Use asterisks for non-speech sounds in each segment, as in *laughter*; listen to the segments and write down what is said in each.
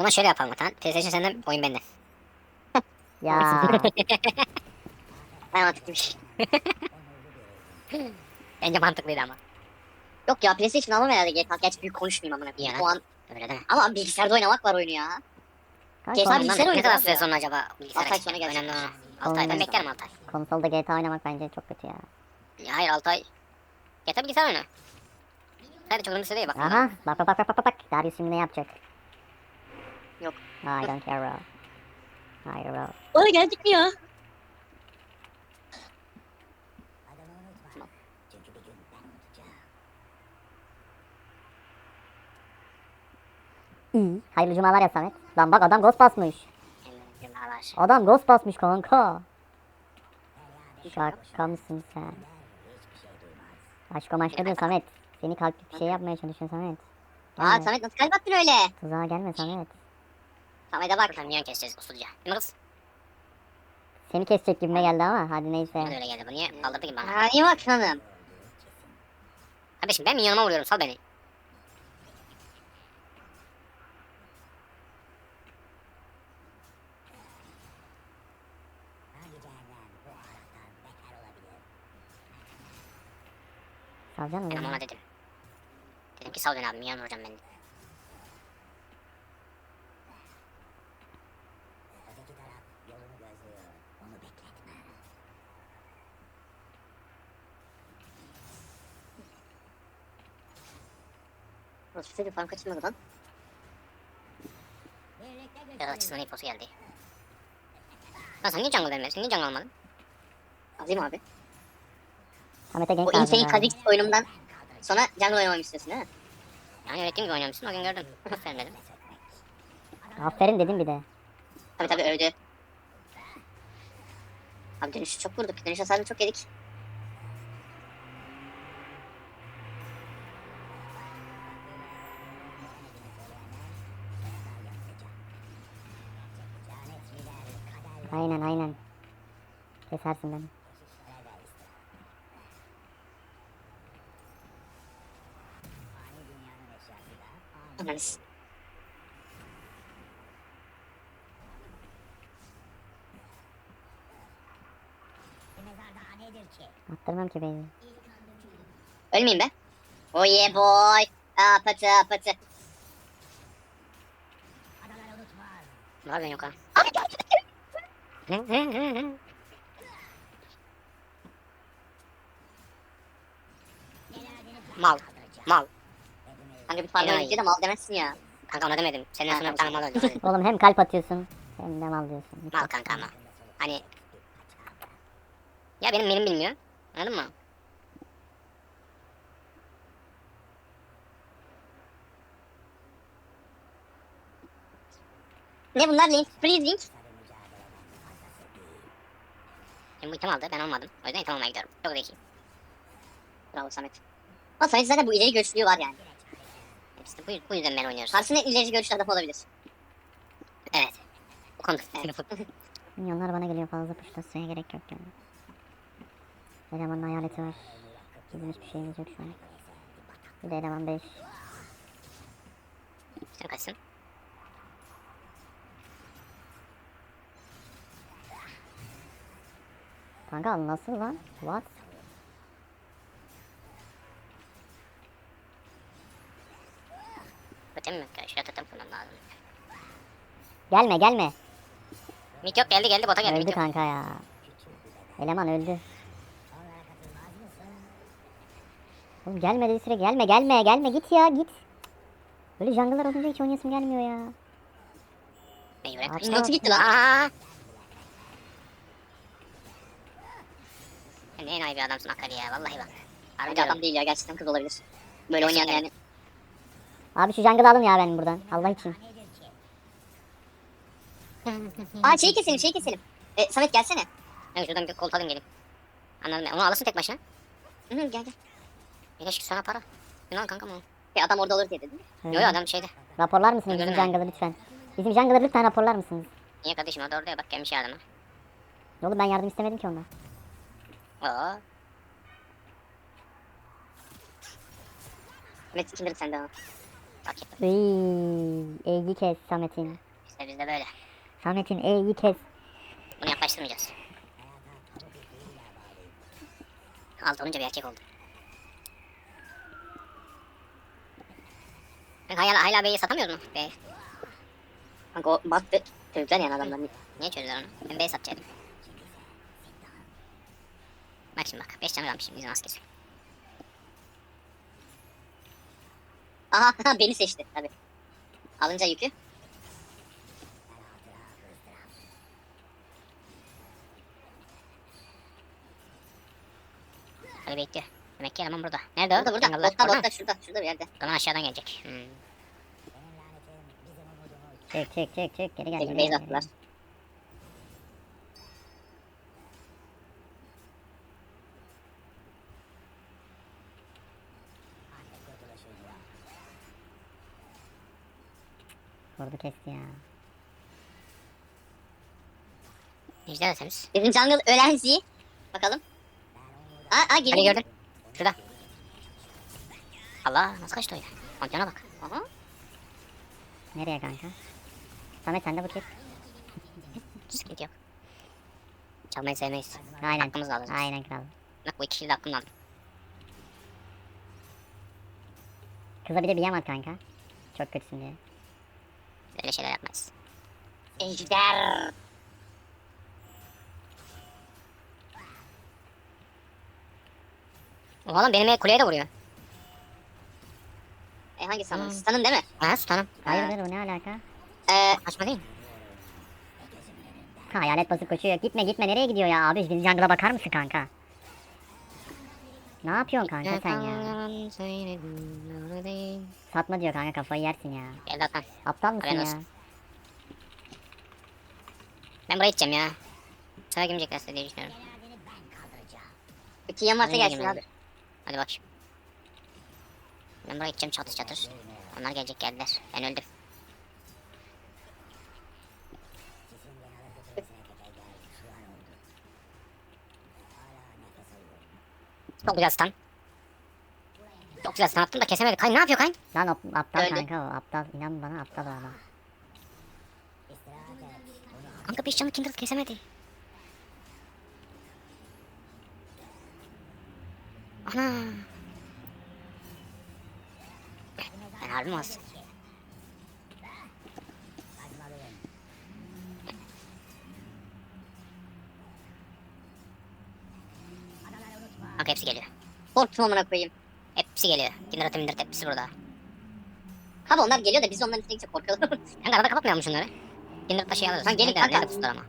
zaman şöyle yapalım Atan. PlayStation senden oyun benden. *laughs* Ya. *laughs* Ben mantıklıymış. *laughs* Bence mantıklıydı ama. Yok ya PlayStation almam herhalde GTA. Gerçi büyük konuşmayayım amına koyayım. Ya. O an Öyle mi? ama bilgisayarda oynamak var oyunu ya. Kanka, kons- bilgisayar ne oyunu kadar abi süre sonra acaba bilgisayara Altı ay geçecek? sonra gelecek. Önemli olan. 6 ay ben Olmaz. beklerim 6 ay. konsolda GTA oynamak bence çok kötü ya. Ya hayır 6 ay. Yeter bilgisayar oyunu. Hadi çok önemli değil bak. Aha bak bak bak bak bak bak. Darius şimdi ne yapacak? Yok. I don't care bro. Hayır bro. Bana geldik mi ya? İyi. Hayırlı cumalar ya Samet. Lan bak adam ghost basmış. Adam ghost basmış kanka. Şaka mısın sen? Aşko maşko diyor Samet. Seni kalp bir şey yapmaya çalışıyor Samet. Aa. Samet nasıl kalp attın öyle? Tuzağa gelme Samet. Samet'e bak. Buradan minyon keseceğiz usulca. Değil mi kız? Seni kesecek gibime geldi ama hadi Bana neyse. öyle geldi. Bu niye kaldırdı ki bana? İyi bak hanım. Abi şimdi ben minyonuma vuruyorum sal beni. Salacaksın o Ben ona dedim. Dedim ki sal beni abi minyon vuracağım ben. Nasıl seni falan kaçırmadı lan. Biraz açısından iposu geldi. Lan sen niye jungle vermiyorsun? Niye jungle almadın? Alayım abi. Samet'e gank O lazım. Insane. Kha'Zix oyunumdan sonra jungle oynamamı istiyorsun ha? Yani öğrettiğim gibi oynuyormuşsun o gün gördüm. *laughs* Aferin dedim. Aferin dedim bir de. Tabi tabi övdü. Abi dönüşü çok vurduk. Dönüş hasarını çok yedik. Aynen aynen. Kesersin beni. Anlarız. Attırmam ki beni. Ölmeyeyim be. Oh yeah boy. Aa patı patı. Yapıyorsun yok ha? Mal. Mal. Kanka bir pardon Enayi. önce de mal demezsin ya. Kanka ona demedim. Senin sonra bir tane mal öldü. *laughs* Oğlum hem kalp atıyorsun hem de mal diyorsun. Mal kanka ama. Hani. Ya benim benim bilmiyor. Anladın mı? Ne bunlar link? Freezing. Benim bu item aldı ben almadım. O yüzden item almaya gidiyorum. Çok zeki. Bravo Samet. Ama Samet zaten bu ileri görüşlülüğü var yani. İşte bu, bu yüzden ben oynuyoruz. Karşısında ileri görüşlü adam olabilir. Evet. Bu konuda. *laughs* Minyonlar bana geliyor fazla puşlasıya gerek yok yani. Elemanın hayaleti var. Bizim hiçbir şeyimiz yok şu an. Bir de eleman 5. Sen kaçsın? Kanka nasıl lan? What? Ötem mi? Şuraya totem kurmam lazım. Gelme gelme. Mit yok geldi geldi bota geldi. öldü kanka ya. Eleman öldü. Oğlum gelme dedi süre gelme gelme gelme git ya git. Böyle jungle'lar olunca hiç oynayasım gelmiyor ya. Mecburen. Nasıl gitti lan? Sen ne enayi bir adamsın Akari ya vallahi bak. Harbi adam değil ya gerçekten kız olabilir. Böyle oynayan yani. Abi şu jungle'ı alın ya benim buradan. Allah için. *laughs* Aa şeyi keselim şeyi keselim. E, Samet gelsene. Ben şuradan bir kolt alayım geleyim. Anladım ben. Onu alırsın tek başına. Hı gel gel. De sana para. Ne lan kanka mı? E, adam orada olur diye dedim. Öyle. Yo adam şeyde. Raporlar mısınız bizim jungle'ı lütfen? Bizim jungle'ı lütfen raporlar mısınız? Niye kardeşim orada orada ya bak gelmiş yardıma. Oğlum ben yardım istemedim ki ondan. Oo. Samet ikindir sende ama. Takip. Iy, E'yi kes Samet'in. İşte biz de böyle. Samet'in E'yi kes. Bunu yaklaştırmayacağız. Alt olunca bir erkek oldu. Kanka hala, hala B'yi satamıyoruz mu? B. Kanka o battı. Çocuklar yani adamlar. Niye çözdüler onu? Ben B'yi satacaktım. Bak şimdi bak. 5 canı kalmış. Bizim askeri. Aha beni seçti tabi. Alınca yükü. Hadi bekliyor. Demek ki eleman burada. Nerede o? Burada burada. Jungle'da. Botta botta şurada. Şurada bir yerde. Zaman aşağıdan gelecek. Hmm. Çık çık çık çık geri gel. Geri base attılar. Vurdu kesti ya. Ejder de temiz. Bizim jungle ölen Z. Bakalım. Aa, aa girdi. Hadi gördün. Şurada. Allah nasıl kaçtı o ya? Pantheon'a bak. Aha. Nereye kanka? Samet sen de bu çık. Sıkıntı yok. Çalmayı sevmeyiz. Aynen. Hakkımızı alacağız. Aynen kral. Bak bu iki kişi de hakkını aldım. Kıza bir de bir yem at kanka. Çok kötüsün diye. Öyle şeyler yapmayız. Ejder. Oğlum benim kuleye de vuruyor. E hangi sanın? Hmm. Stanın değil mi? Ha sultanım. Hayırdır bu ne alaka? Ee, Kaçma değil mi? Hayalet basıp koşuyor. Gitme gitme nereye gidiyor ya abi? Bizim jungle'a bakar mısın kanka? Ne yapıyorsun kanka sen ya? Satma diyor kanka kafayı yersin ya. Gel Hakan. Aptal mısın Haberin ya? olsun. Ben buraya gideceğim ya. Sana girmeyecekler diye düşünüyorum. iki yan varsa Hadi gelsin abi. Hadi bak. Ben buraya gideceğim çatır çatır. Onlar gelecek geldiler. Ben öldüm. Çok güzel stun. Çok güzel attım da kesemedi. Kay ne yapıyor Kay? Lan ap- aptal Öldü. kanka o aptal. İnan bana aptal o ama. Kanka 5 canlı Kindred kesemedi. Ana. Ben harbi olsun? Kanka hepsi geliyor. Korktum amına koyayım. Hepsi geliyor. Kindred Kindred hepsi burada. Abi onlar geliyor da biz onların üstüne gidecek korkuyorlar. *laughs* Kanka arada kapatmayalım mı şunları? Kindred taşı alırız. Lan gelin kanka. nerede tutar ama.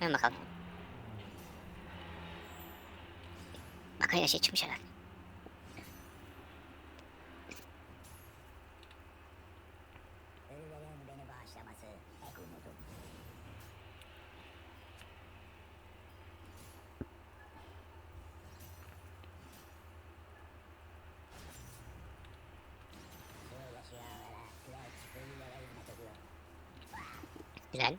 Hemen bakalım. Bak aynı şey çıkmış herhalde. Güzel.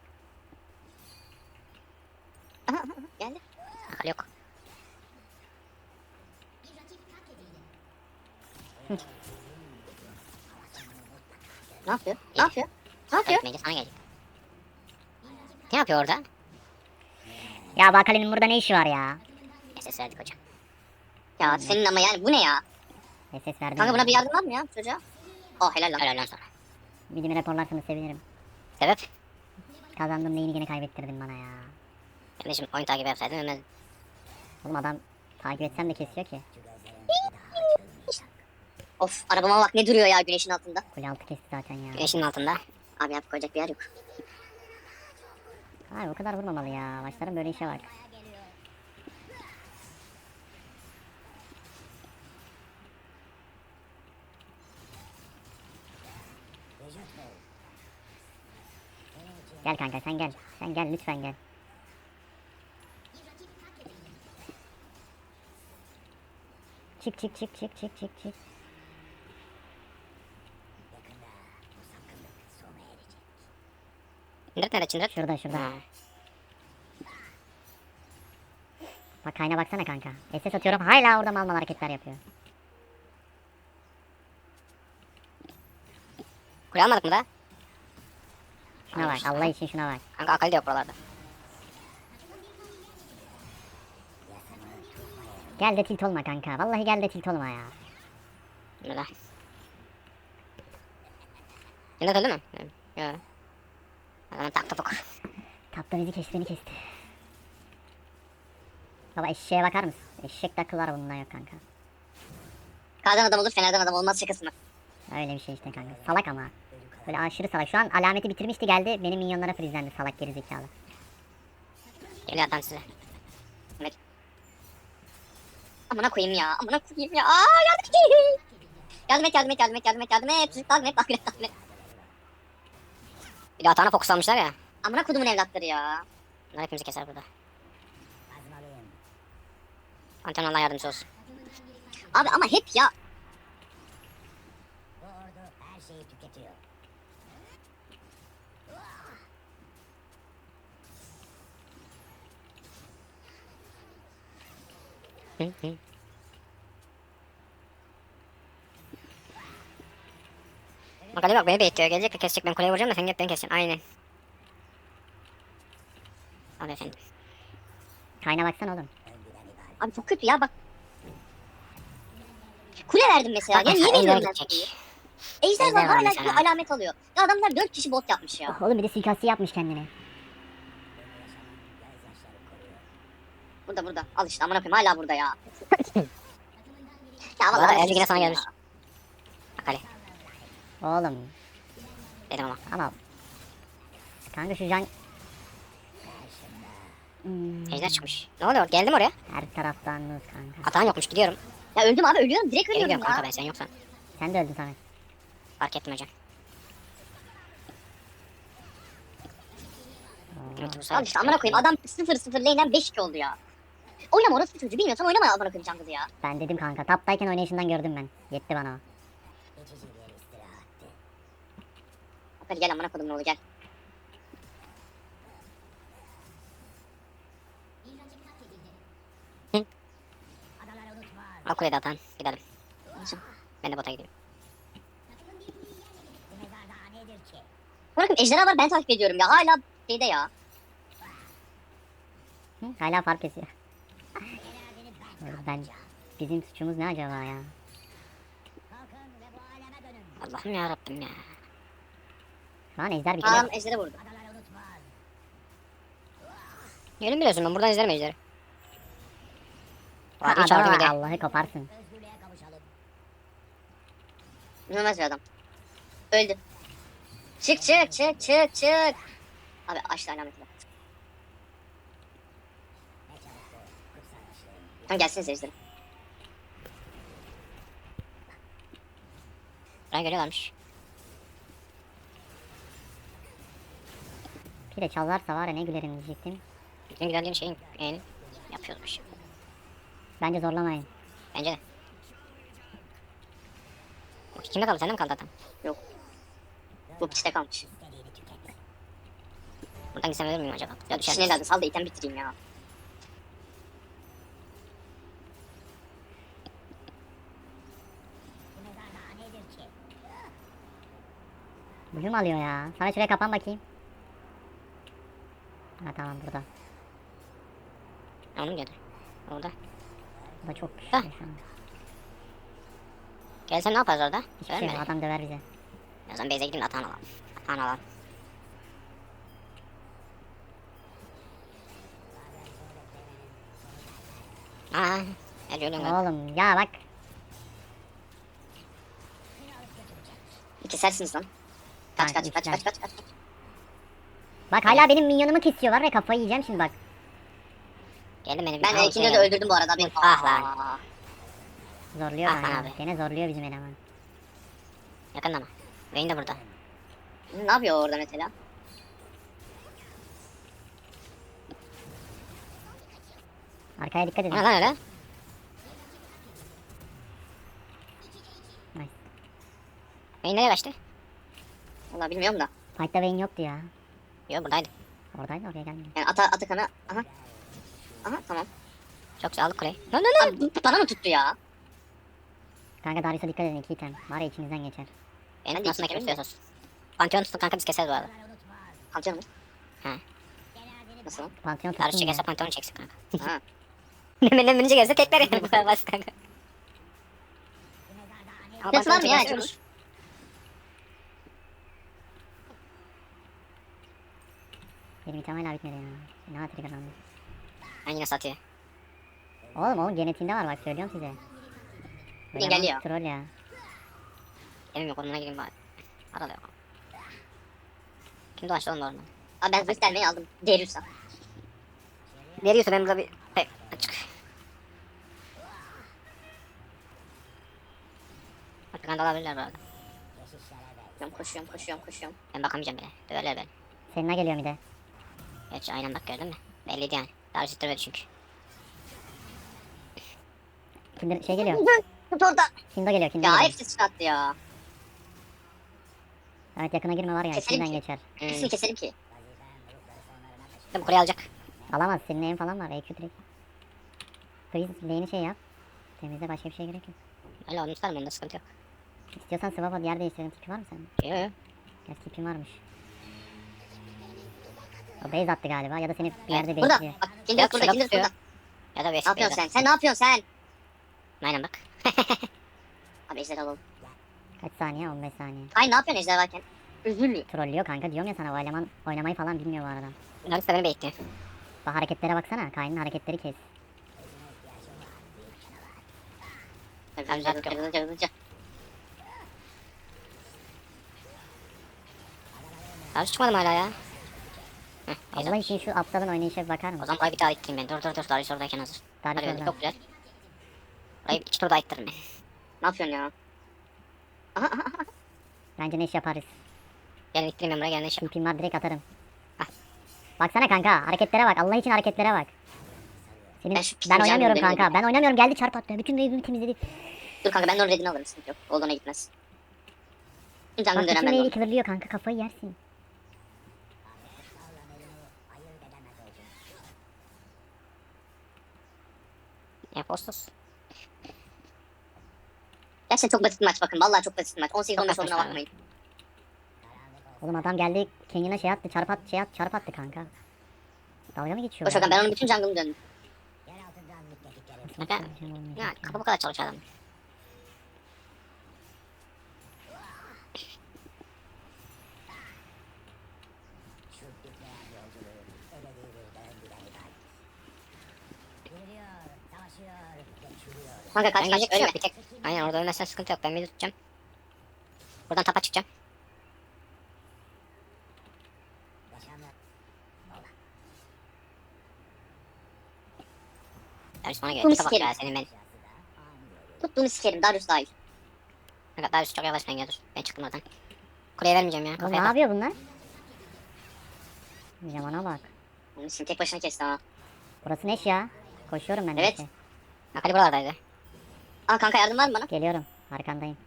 Aha, aha, geldi. Akıl yok. *laughs* Ne yapıyor? Ne yapıyor? Ne yapıyor? Gitmeyince sana gelecek. Ne yapıyor orada? Ya Bakali'nin burada ne işi var ya? SS verdik hocam. Ya senin ama yani bu ne ya? SS verdim. Kanka buna bir yardım var mı ya çocuğa? Oh helal lan. Helal lan sana. Bildiğimi raporlarsanız sevinirim. Sebep? Kazandığım neyini gene kaybettirdin bana ya. Ben de şimdi oyun takibi yapsaydım ölmezdim. Oğlum adam takip etsem de kesiyor ki. Of arabama bak ne duruyor ya güneşin altında. Kule altı kesti zaten ya. Güneşin altında. Abi yapıp koyacak bir yer yok. Abi o kadar vurmamalı ya. Başlarım böyle işe bak. Gel kanka sen gel. Sen gel lütfen gel. Çık çık çık çık çık çık çık. Çındırıt nerede çındırıt? Şurada şurada. Bak kayna baksana kanka. SS atıyorum hala orada mal mal hareketler yapıyor. Kule almadık mı da? Şuna bak. Allah için şuna bak. Kanka akali de yok buralarda. Gel de tilt olma kanka. Vallahi gel de tilt olma ya. Böyle. Yine öldü mü? Yok. Adamın tak topuk. Tapta bizi kesti beni kesti. Baba eşeğe bakar mısın? Eşek de akıl var bundan yok kanka. Kardan adam olur Fener'den adam olmaz şakası mı? Öyle bir şey işte kanka. Salak ama. Böyle aşırı salak. Şu an alameti bitirmişti geldi. Benim minyonlara frizlendi salak gerizekalı. Geliyor adam size. Amına koyayım ya. Amına koyayım ya. Aa yardım et. Yardım et yardım et yardım et yardım et yardım et. Yardım et yardım et yardım et. Bir de atağına fokus almışlar ya. Amına kodumun evlatları ya. Bunlar hepimizi keser burada. Anten Allah yardımcısı olsun. Abi ama hep ya. Bak Ali bak beni bekliyor. Gelecek de kesecek. Ben kuleye vuracağım da sen gel beni keseceksin. Aynen. Hadi efendim. Kayna baksana oğlum. Abi çok kötü ya bak. Kule verdim mesela. Ya niye veriyorum ben kuleyi? Ejder var hala alamet alıyor. Ya adamlar 4 kişi bot yapmış ya. Oğlum bir de suikasti yapmış kendine. Burada burada. Al işte amına koyayım hala burada ya. *laughs* ya vallahi Erdi yine sana gelmiş. Bak Ali. Oğlum Dedim ama. ama. Kanka şu can... Hmm, Ejder çıkmış. Ne oluyor? Geldim oraya. her taraftan muz kanka. Atağın yokmuş. Gidiyorum. Ya öldüm abi ölüyorum direkt ölüyorum gidiyorum ya. kanka ben sen yoksan. Sen de öldün Samet. Fark ettim hocam. Al işte amına koyayım adam 0 0 lane'den 5 2 oldu ya. Oynama orası çocuğu bilmiyorsan oynama amına koyayım jungle'ı ya. Ben dedim kanka. Taptayken oynayışından gördüm ben. Yetti bana o. Hadi gel amına koydum oğlu gel. Al kuleyi de atan. Gidelim. Ben de bota gideyim. Bırakın ejderha var ben takip ediyorum ya hala şeyde ya. Hı? Hala fark kesiyor. Ben bizim suçumuz ne acaba ya? Allah'ım ya Rabbim ya. Şu an ejder bitiyor. Adam ejderi vurdu. Yerini biliyorsun ben buradan izlerim ejderi. Vadi çaldı bir de. Allah'ı koparsın. İnanılmaz bir adam. Öldü. Çık çık çık çık çık. Abi açtı alameti Tamam gelsiniz ejderim. Buraya geliyorlarmış. Bir de çalarsa var ya ne gülerim diyecektim. Bütün güzelliğin şeyin yani yapıyormuş. Bence zorlamayın. Bence de. O Kimde kaldı? Sende mi kaldı adam? Bu piçte kalmış. Buradan gitsem ölür müyüm acaba? Ya düşer miyiz? lazım sal da item bitireyim ya. Mu alıyor ya? Sana şuraya kapan bakayım. Ha tamam burada. Onu mu gördün? Orada. Bu da çok güçlü Hah. şu. Gelsen ne yaparız orada? Hiçbir şey yok, adam döver bize. Ya zaman base'e gideyim de atan alalım. Atan alalım. Aa, Ece ölüyorum galiba. Oğlum ya bak. Kesersiniz lan. Kaç kaç kaç kaç kaç kaç. Bak hala benim minyonumu kesiyorlar ve kafayı yiyeceğim şimdi bak. Geldim benim. Ben ikinci de öldürdüm bu arada. Ben... Ah lan. Aa. Zorluyor Ah, abi. Gene zorluyor bizim eleman. Yakında ama. Vayne de burada. Ne yapıyor orada mesela? Arkaya dikkat edin. ne lan öyle? Vayne nereye kaçtı? Vallahi bilmiyorum da. Fight'ta Vayne yoktu ya. Yok buradaydı. Oradaydı oraya gelmiyor. Yani ata Atakan'a. Aha. Aha tamam. Çok güzel aldık kuleyi. Lan lan lan. Bana mı tuttu ya? Kanka Darius'a dikkat edin iki item. Var ya içinizden geçer. Vayne'in Hadi aslında kim istiyorsa. Pantheon tutun kanka biz keseriz bu arada. Pantheon mu? He. Nasıl? Pantheon Darius tuttum ya. çekerse Pantheon çeksin kanka. *laughs* Ha. Benden birinci gelirse tekler yani bu kadar basit kanka. Ama var mı ya çekerse acaba? olur. Benim item hala bitmedi ya. Ne hatırı kazandım. Ben yine satıyor. Oğlum onun genetiğinde var bak söylüyorum size. Eleman geliyor. Troll ya. Evim yok onunla gireyim bari. Arada yok. Kim dolaştı oğlum orada? Abi ben zırh delmeyi aldım. Derius'a. Veriyorsa ben burada bir... Hey, açık. Arkadan dalabilirler bu arada. Koşuyorum koşuyorum koşuyorum koşuyorum. Ben bakamayacağım bile. Döverler beni. Seninle geliyor bir de. Gerçi aynen bak gördün mü? Belliydi yani. Darius ittirmedi çünkü. Kinder, şey geliyor. Tut orada. Kindo geliyor. Kindo Ya geliyor. hepsi çıkarttı ya. Evet yakına girme var ya. Keselim içinden ki. geçer. Hepsini Hmm. keselim ki. Bu kuleyi alacak. Alamaz. Senin neyin falan var. EQ direkt. Freeze lane'i şey yap. Temizle başka bir şey gerek yok. Öyle onu tutarım onda sıkıntı yok. İstiyorsan swap at yer değiştirelim. Tipi var mı sende? Yok yok. Gerçi tipin varmış. O base attı galiba ya da seni bir yerde Burada. bekliyor. Bak Kinder Yok, burada şurada Kinder tutuyor. burada. Ya da Ne Vex yapıyorsun sen? Sen ne yapıyorsun sen? Aynen bak. *laughs* Abi ejder alalım. Kaç saniye? 15 saniye. Hayır ne yapıyorsun ejder varken? Üzülüyor. Trollüyor kanka diyorum ya sana o eleman oynamayı falan bilmiyor bu arada. Da beni bekliyor. Bak hareketlere baksana. Kayn'ın hareketleri kes. Hızlıca hızlıca hızlıca hızlıca. Darius çıkmadı mı hala ya? *laughs* Allah için şu aptalın oynayışa bir bakar O mısın? zaman burayı bir daha ittireyim ben. Dur dur dur. Darius oradayken hazır. Darius orada. çok güzel. Burayı iki tur daha ittiririm ben. *laughs* Ne yapıyorsun ya? *laughs* Bence ne iş yaparız. Gelin ittireyim ben buraya gelin iş yap. TP'm var direkt atarım. Hah. Baksana kanka hareketlere bak. Allah için hareketlere bak. Senin, Ben ben, oynamıyorum kanka. Ben oynamıyorum geldi çarp attı. Bütün wave'imi temizledi. Dur kanka ben de onun redini alırım sıkıntı yok. Olduğuna gitmez. Bak bütün dönem ben de wave'i kıvırlıyor kanka kafayı yersin. Impostos. Gerçekten çok basit bir maç bakın. Vallahi çok basit bir maç. 18-15 Çok olduğuna bakmayın. Oğlum adam geldi Kenyon'a şey attı çarp attı şey attı çarp attı kanka. Dalga mı geçiyor? Boş bakın ben onun bütün jungle'ını döndüm. Kanka. Ya kapı bu kadar çalışıyor adam. Kanka kaç gelecek yok bir tek. Aynen orada ölmezsen sıkıntı yok. Ben midi tutacağım. Buradan tapa çıkacağım. Darius bana Bunu geliyor. Sikerim. ya senin ben. Tuttuğunu sikerim Darius dahil. Kanka Darius çok yavaş ben dur. Ben çıktım oradan. Kuleye vermeyeceğim ya. Oğlum ne Kafaya yapıyor bunlar? Yamana bak. Onun için tek başına kesti ha. Burası neş ya. Koşuyorum ben Evet. işte. Akali buralardaydı. Aa kanka yardım var mı bana? Geliyorum. Arkandayım.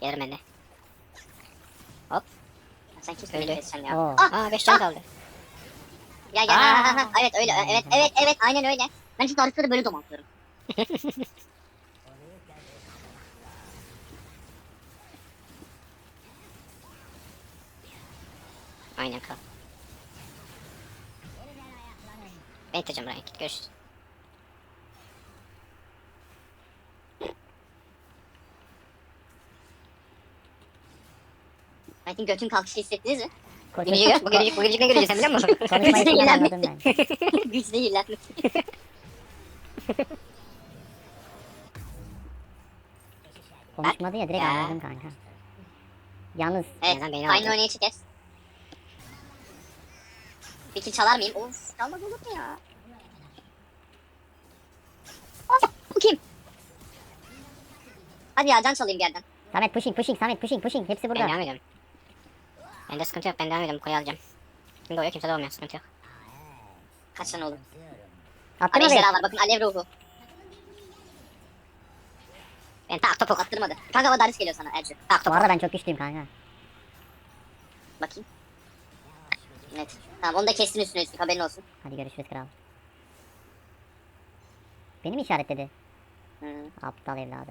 Gelirim ben de. Sen kimsin Öyle. keseceksin ya? Oo. Ah! Aa 5 can kaldı. Gel gel. Aa! Evet öyle. Evet evet evet aynen öyle. Ben şu Darius'ları böyle domaltıyorum. *laughs* Aynen kal. Ben iteceğim buraya. Git görüşürüz. Metin götün kalkışı hissettiniz mi? Koşu- Gülücük. Bu gülücük, bu gülücük ne gülücük sen biliyor musun? *laughs* İlerle. anladım ben. Güç değil lan. Konuşmadı ya direkt Ya. anladım kanka. Yalnız Evet. Aynı çekeriz. Bir kill çalar mıyım? Of çalmaz olur mu ya? Of bu kim? Hadi ya can çalayım bir yerden. Samet pushing pushing Samet pushing pushing hepsi Ben burada. devam ediyorum. Bende sıkıntı yok. Ben devam ediyorum. Kuleyi alacağım. Kim doğuyor kimse doğmuyor. Sıkıntı yok. Kaç tane olur? Attın Abi mı ejderha var bakın alev ruhu. Ben tak topuk. Attırmadı. Kanka ama Darius geliyor sana Ercü. Tak Bu topuk. arada ben çok güçlüyüm kanka. Bakayım. Net. Tamam onu da kestin üstüne üstlük haberin olsun. Hadi görüşürüz kral. Beni mi işaretledi? Hı. Aptal evladı.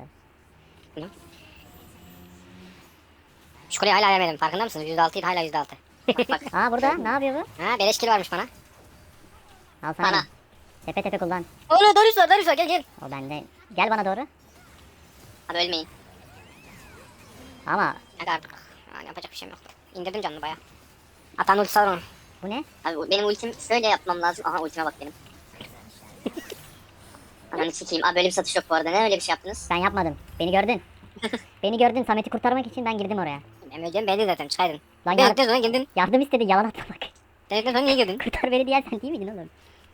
Şu kuleyi hala yemedim. Farkında mısınız? %6 idi hala %6. *laughs* Aa burada ne yapıyor bu? ha beleş kill varmış bana. Al sana. Bana. Tepe tepe kullan. Onu Darius var Darius var gel gel. O bende. Gel bana doğru. Abi ölmeyin. Ama Hadi artık. Ya, yapacak bir şeyim yok. İndirdim canını baya. Atan ultisi onun. bu ne? Abi benim ultim şöyle yapmam lazım. Aha ultime bak benim. *laughs* Ananı sikeyim. Abi bir satış yok bu arada. Ne öyle bir şey yaptınız? Ben yapmadım. Beni gördün. *laughs* Beni gördün. Samet'i kurtarmak için ben girdim oraya. Ben öleceğim belli zaten çıkaydın. Lan Ben yar- sonra girdin. yardım istedi yalan atlamak. Ben öldükten sonra niye girdin? Kurtar beni diyen sen değil miydin oğlum?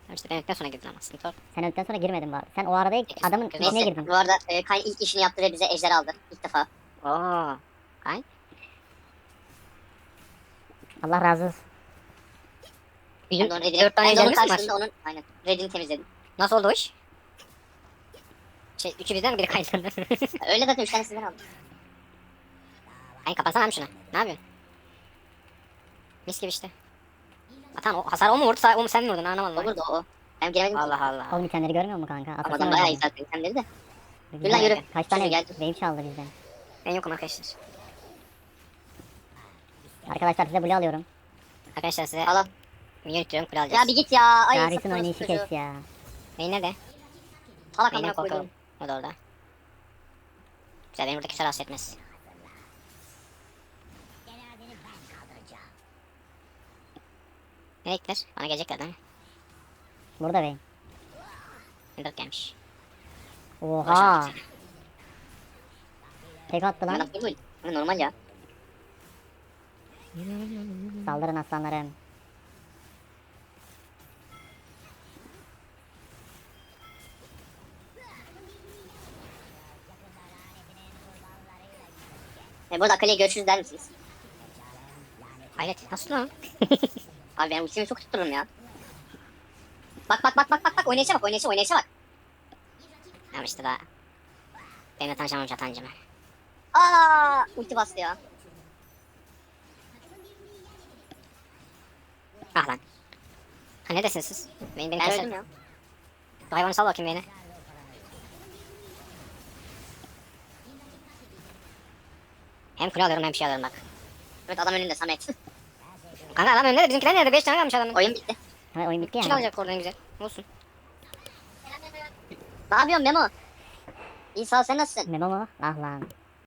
Tamam işte ben öldükten sonra girdin ama sıkıntı yok. Sen öldükten sonra girmedin bari. Sen o arada adamın neyse. içine girdin. Bu arada e, Kayn ilk işini yaptı ve bize ejder aldı. İlk defa. Oo. Allah razı olsun. Bizim de onun redini, 4 tane ben de onun ejderimiz mi var? karşısında onun aynen. Redini temizledim. Nasıl oldu o iş? Şey, üçü bizden mi biri kaydı? Öyle zaten 3 tane sizden aldım. *laughs* Ay kapatsana abi şunu. Ne yapıyorsun? Mis gibi işte. Ha, tamam o hasar o mu vurdu o mu sen mi vurdun anlamadım. O burada o. Ben giremedim. Allah Allah. Oğlum itemleri görmüyor musun kanka? Atasın adam bayağı iyi zaten itemleri de. Yürü lan yürü. Kaç tane Yürü, gel. wave çaldı bizden. Ben yokum arkadaşlar. Arkadaşlar size blue alıyorum. Arkadaşlar size Al al. minyon yüklüyorum kule alacağız. Ya bir git ya. Ay Darius'un oynayışı kes ya. Beyin nerede? Salak amına koydum. O da orada. Güzel beni burada kimse rahatsız etmez. Nereye gittiler? Bana gelecekler değil mi? Burada bey. Ender gelmiş. Oha. Tek attı lan. Bu Normal ya. Saldırın aslanlarım. E, burada Akali'ye görüşürüz der misiniz? Hayret nasıl lan? *laughs* Abi ben ultimi çok tuttururum ya. Bak bak bak bak bak bak oynayışa bak oynayışa oynayışa bak. Ama işte daha. Benimle tanışamamış atancımı. Aa ulti bastı ya. Ah lan. Ha neredesiniz siz? Beni beni Ben keser. öldüm ya. Şu hayvanı sal bakayım beni. Hem kule alıyorum hem şey alıyorum bak. Evet adam önünde Samet. Kanka adam önde de bizimkiler nerede? 5 tane kalmış adamın. Oyun bitti. Ha, oyun bitti yani. alacak oradan güzel. Olsun. Ne yapıyorsun Memo? İyi sağ ol sen nasılsın? Memo mu? Ah lan.